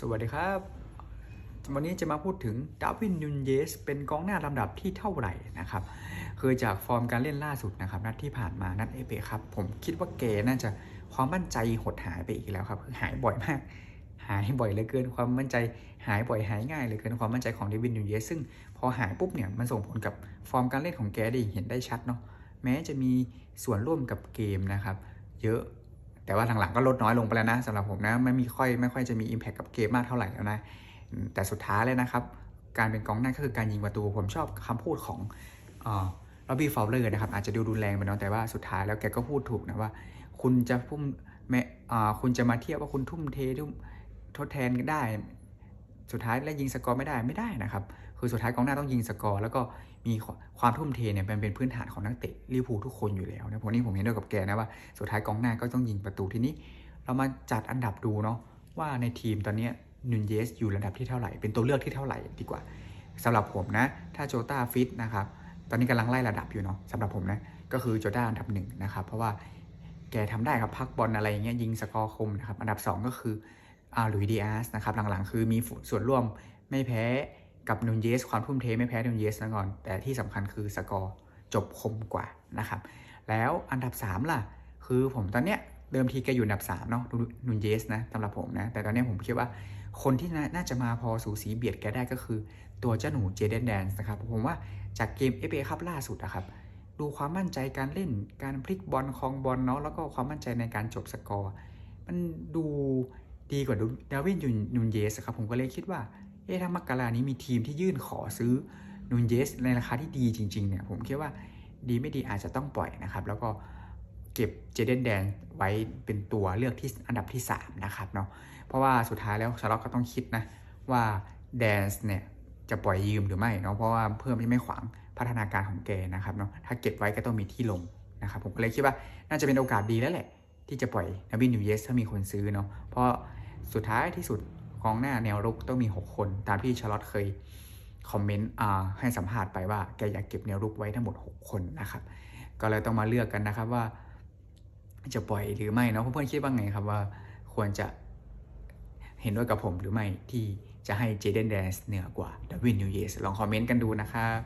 สวัสดีครับ วันนี้จะมาพูดถึงดาวินนูนเยสเป็นกองหน้าลำดับที่เท่าไหร่นะครับ คือจากฟอร์มการเล่นล่าสุดนะครับ นัดที่ผ่านมานัดเอเปครับ ผมคิดว่าเกน่าจะความมั่นใจหดหายไปอีกแล้วครับคือหายบ่อยมาก หายบ่อยเหลือเกินความมั่นใจ หายบ่อยหายง่ายเหลือเกินความมั่นใจของเดวินนูนเยสซึ่งพอหายปุ๊บเนี่ยมันส่งผลกับฟอร์มการเล่นของแกได้เห็นได้ชัดเนาะแม้จะมีส่วนร่วมกับเกมนะครับ เยอะ แต่ว่าหลังๆก็ลดน้อยลงไปแล้วนะสำหรับผมนะไม่มีค่อยไม่ค่อยจะมี Impact กับเกมมากเท่าไหร่แล้วนะ แต่สุดท้ายเลยนะครับ การเป็นกองหน้าก็คือการยิงประตู ผมชอบคำพูดของล็อบบี้ฟาวเลอร์นะครับอาจจะดูรุนแรงไปเนาะแต่ว่าสุดท้ายแล้วแกก็พูดถูกนะว่า คุณจะพุ่มแม้อ่คุณจะมาเทียบว่าคุณทุ่มเททุ่มทดแทนก็ได้ สุดท้ายแล้วยิงสกอร์ไม่ได้ไม่ได้นะครับ คือสุดท้ายกองหน้าต้องยิงสกอร์แล้วก็มีความทุ่มเทเนี่ยเป็นเป็นพื้นฐานของนักเตะลิเวอร์พูลทุกคนอยู่แล้วนะผมนี่ผมเห็นด้วยกับแกนะว่าสุดท้ายกองหน้าก็ต้องยิงประตูทีนี้ เรามาจัดอันดับดูเนาะว่าในทีมตอนนี้นูนเยสอยู่ระดับที่เท่าไหร่ เป็นตัวเลือกที่เท่าไหร่ดีกว่าสำหรับผมนะ ถ้าโจต้าฟิตนะครับตอนนี้กำลังไล่ระดับอยู่เนาะสำหรับผมนะก็คือโจต้าอันดับหนึ่งนะครับเพราะว่าแกทำได้ครับพักบอลอะไรเงี้ยยิงสกอร์คมนะครับอันดับ 2 ก็คืออาลุยดีอาสนะครับหลังๆ คือมีส่วนร่วมไม่แพ้ กับนูนเยสความทุ่มเทไม่แพ้นูนเยสนะก่อน แต่ที่สำคัญคือสกอร์จบคมกว่านะครับ แล้วอันดับ 3 ล่ะ คือผมตอนเนี้ยเดิมทีแกอยู่อันดับ3เนาะนูนเยสนะสำหรับผมนะ แต่ตอนเนี้ยผมคิดว่าคนที่นาน่าจะมาพอสูสีเบียดแกได้ก็คือ ตัวเจ้าหนูเจเดนแดนส์นะครับ ผมว่าจากเกม FA ครับล่าสุดนะครับดูความมั่นใจการเล่นการพลิกบอลคลองบอลเนาะแล้วก็ความมั่นใจในการจบสกอร์ มันดูดีกว่าดาวินนูนเยสครับผมก็เลยคิดว่า เอ๊ะถ้ามกรานี้มีทีมที่ยื่นขอซื้อนูนเยสในราคาที่ดีจริงๆเนี่ยผมคิดว่าดีไม่ดีอาจจะต้องปล่อยนะครับ แล้วก็เก็บเจเดนแดนไว้เป็นตัวเลือกที่อันดับที่ 3 นะครับเนาะเพราะว่าสุดท้ายแล้วชาร์ลอตก็ต้องคิดนะว่าแดนส์เนี่ยจะปล่อยยืมหรือไม่เนาะเพราะว่าเพื่อไม่ไม่ขวางพัฒนาการของแกนะครับเนาะถ้าเก็บไว้ก็ต้องมีที่ลงนะครับผมก็เลยคิดว่าน่าจะเป็นโอกาสดีแล้วแหละ ที่จะปล่อยนาวินนูเยสถ้ามีคนซื้อเนาะเพราะสุดท้ายที่สุด กองหน้าแนวรุกต้องมี 6 คน ตามที่ชาร์ลอตเคยคอมเมนต์ให้สัมภาษณ์ไปว่าแกอยากเก็บแนวรุกไว้ทั้งหมด 6 คนนะครับ ก็เลยต้องมาเลือกกันนะครับว่า จะปล่อยหรือไม่เนาะเพื่อนๆคิดว่าไงครับว่าควรจะเห็นด้วยกับผมหรือไม่ที่จะให้เจเดนแดนส์เหนือกว่าดาวินยูเยสลองคอมเมนต์กันดูนะครับ